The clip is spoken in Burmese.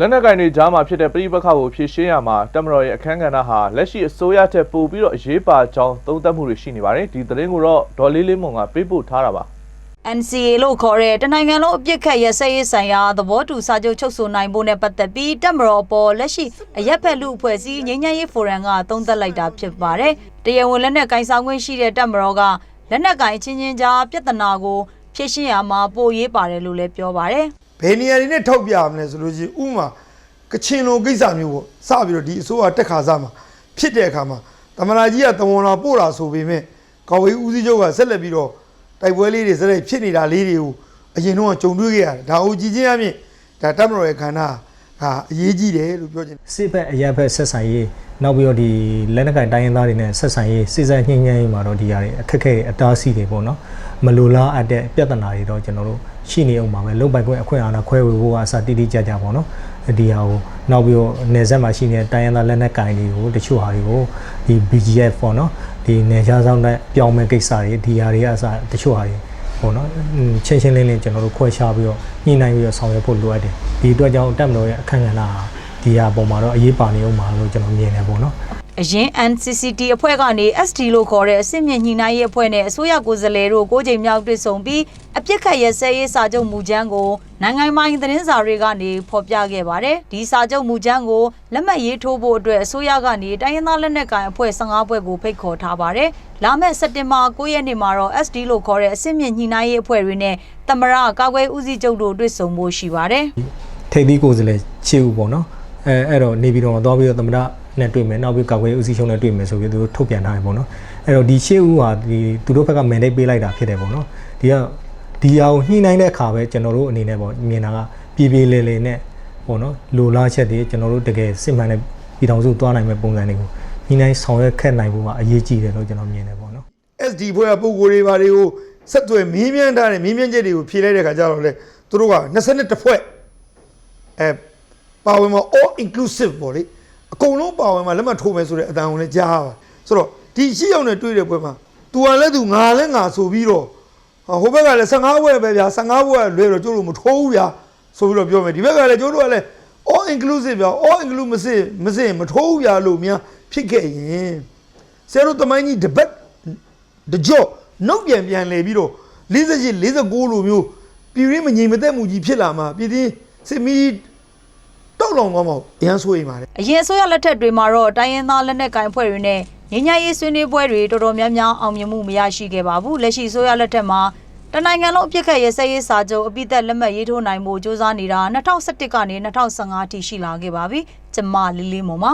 လက်နက်ကင်တွေကြားမှာဖြစ်တဲ့ပြည်ပခါကိုဖြည့်ရှင်းရမှာတက်မတော်ရဲ့အခမ်းကဏ္ဍဟာလက်ရှိအစိုးရထက်ပိုပြီးတော့အရေးပါကြောင်းသုံးသပ်မှုတွေရှိနေပါတယ်ဒီသတင်းကိုတော့ဒေါ်လေးလေးမွန်ကပေးပို့ထားတာပါ NCA လို့ခေါ်တဲ့တနိုင်ငံလုံးအပြစ်ခတ်ရစဲရေးဆိုင်ရာသဘောတူစာချုပ်ချုပ်ဆိုနိုင်ဖို့နဲ့ပတ်သက်ပြီးတက်မတော်ပေါ်လက်ရှိအရက်ဖက်လူအဖွဲ့အစည်းငြိမ်းချမ်းရေးဖိုရမ်ကသုံးသပ်လိုက်တာဖြစ်ပါတယ်။တရားဝင်လက်နက်ကင်ဆောင်ခွင့်ရှိတဲ့တက်မတော်ကလက်နက်ကင်အချင်းချင်းကြားပြဿနာကိုဖြေရှင်းရမှာပိုရေးပါတယ်လို့လည်းပြောပါတယ်။ ဘယ်နေရာတွေနဲ့ထောက်ပြမလဲဆိုလို့ရှိရင်ဥပမာကချင်လိုကိစ္စမျိုးပေါ့စပြီးတော့ဒီအစိုးရတက်ခါစားမှာဖြစ်တဲ့အခါမှာတမနာကြီးကတဝန်လာပို့တာဆိုပေမဲ့ကော်ဝေးဦးစီးချုပ်ကဆက်လက်ပြီးတော့တိုက်ပွဲလေးတွေစတဲ့ဖြစ်နေတာလေးတွေကိုအရင်တော့ကြုံတွေ့ခဲ့ရတယ်ဒါအုပ်ကြည့်ချင်းအပြင်ဒါတပ်မတော်ရဲ့ခန္ဓာ ဟာအရေးကြီးတယ်လို့ပြောချင်တယ်စစ်ဘက်အရက်ဘက်ဆက်ဆံရေးနောက်ပြီးတော့ဒီလက်နက်ကင်တိုင်းရင်းသားတွေနဲ့ဆက်ဆံရေးစစ်စက်ညှိနှိုင်းရေးမှာတော့ဒီຢာတွေအခက်အခဲအတားအဆီးတွေပေါ့နော်မလိုလားအပ်တဲ့ပြဿနာတွေတော့ကျွန်တော်တို့ရှိနေအောင်ပါပဲလုံပိုင်ခွင့်အခွင့်အာဏာခွဲဝေဖို့ကအစတိတိကျကျပေါ့နော်ဒီဟာကိုနောက်ပြီးတော့နေဆက်မှာရှိနေတဲ့တိုင်းရင်းသားလက်နက်ကင်တွေကိုတချို့ဟာတွေကိုဒီ BGF ပေါ့နော်ဒီနေရှားဆောင်တဲ့ပြောင်းမဲ့ကိစ္စတွေဒီဟာတွေကအစတချို့ဟာတွေ ပေါ့နော်อืมချင်းချင်းလင်းလင်းကျွန်တော်တို့ခွဲခြားပြီးတော့ညှိနှိုင်းပြီးတော့ဆောင်ရွက်ဖို့လိုအပ်တယ်ဒီအတွက်ကြောင့်တက်မတော်ရဲ့အခန့်ကဏ္ဍဟာဒီဟာပုံမှာတော့အရေးပါနေအောင်ပါလို့ကျွန်တော်မြင်တယ်ပေါ့နော် အရင် NCCT အဖွဲ့ကနေ SD လို့ခေါ်တဲ့အစစ်မြင့်ညှိနှိုင်းရေးအဖွဲ့နဲ့အစိုးရကိုယ်စားလှယ်တို့ကိုးချိန်မြောက်တွေ့ဆုံပြီးအပြစ်ခတ်ရစဲရေးစာချုပ်မူကြမ်းကိုနိုင်ငံပိုင်သတင်းစာတွေကနေဖော်ပြခဲ့ပါတယ်။ဒီစာချုပ်မူကြမ်းကိုလက်မှတ်ရေးထိုးဖို့အတွက်အစိုးရကနေတိုင်းရင်းသားလက်နက်ကိုင်အဖွဲ့15ဖွဲ့ကိုဖိတ်ခေါ်ထားပါတယ်။လာမယ့်စက်တင်ဘာ9ရက်နေ့မှာတော့ SD လို့ခေါ်တဲ့အစစ်မြင့်ညှိနှိုင်းရေးအဖွဲ့တွေနဲ့တမရကာကွယ်ဦးစီးချုပ်တို့တွေ့ဆုံဖို့ရှိပါတယ်။ထိပ်သီးကိုယ်စားလှယ်ချစ်ဦးပေါ့နော်အဲအဲ့တော့နေပြီးတော့သွားပြီးတော့သမ္မတ နဲ့တွေ့မယ်နောက်ပြီးကာကွယ်ရေးဦးစီးချုပ်နဲ့တွေ့မယ်ဆိုပြီးသူတို့ထုတ်ပြန်ထားတယ်ပေါ့နော်အဲ့တော့ဒီချစ်ဦးဟာဒီသူတို့ဘက်က mandate ပေးလိုက်တာဖြစ်တယ်ပေါ့နော်ဒီကဒီဟာကိုညှိနှိုင်းတဲ့အခါပဲကျွန်တော်တို့အနေနဲ့ပေါ့မြင်တာကပြည်ပြည်လေလေနဲ့ပေါ့နော်လိုလားချက်တွေကျွန်တော်တို့တကယ်စစ်မှန်တဲ့ပြည်ထောင်စုသွားနိုင်မဲ့ပုံစံတွေကိုညှိနှိုင်းဆောင်ရွက်ခက်နိုင်ဖို့ကအရေးကြီးတယ်လို့ကျွန်တော်မြင်တယ်ပေါ့နော် SD ဘွဲကပုံကိုယ်တွေဘာတွေကိုဆက်သွယ်မင်းမြန်းထားတဲ့မင်းမြန်းချက်တွေကိုဖြေလိုက်တဲ့ခါကျတော့လေသူတို့က22ဖွဲ့အဲပါဝင်မှာ all inclusive ပေါ့လေ အကုန်လုံးပါဝင်မှာလက်မှတ်ထိုးမယ်ဆိုတဲ့အတန်ကိုလည်းကြားပါဆိုတော့ဒီရှိရောက်နေတွေ့တဲ့ဘွဲမှာ तू ကလည်း तू ငါလည်းငါဆိုပြီးတော့ဟာဟိုဘက်ကလည်း15ဘွဲပဲဗျာ15ဘွဲလွဲတော့ကျို့လို့မထိုးဘူးဗျာဆိုပြီးတော့ပြောမယ်ဒီဘက်ကလည်းကျို့တို့ကလည်း all inclusive ဗျာ all inclusive မစစ်မစစ်မထိုးဘူးဗျာလို့များဖြစ်ခဲ့ရင်ဆရာတို့တမိုင်းကြီးတပတ်တကြော့နှုတ်ပြန်ပြန်လဲပြီးတော့48 49လိုမျိုးပြည်ရင်းမငြိမ်မသက်မှုကြီးဖြစ်လာမှာပြည်သေးစစ်မီ တောက်လောင်သွားမှာအရန်ဆိုးရင်ပါတယ် အရင်အစိုးရလက်ထက်တွေမှာတော့တိုင်းရင်းသားလက်နက်ကိုင်ဖွဲ့တွေနဲ့ငញ្ញရေးဆွေးနွေးပွဲတွေတော်တော်များများအောင်မြင်မှုမရရှိခဲ့ပါဘူးလက်ရှိအစိုးရလက်ထက်မှာတနိုင်ငံလုံးအပြစ်ခတ်ရစဲရေးစာချုပ်အပိသက်လက်မှတ်ရေးထိုးနိုင်မှုစ조사နေတာ2011ကနေ2015အထိရှိလာခဲ့ပါပြီကျမလီလီမော်ပါ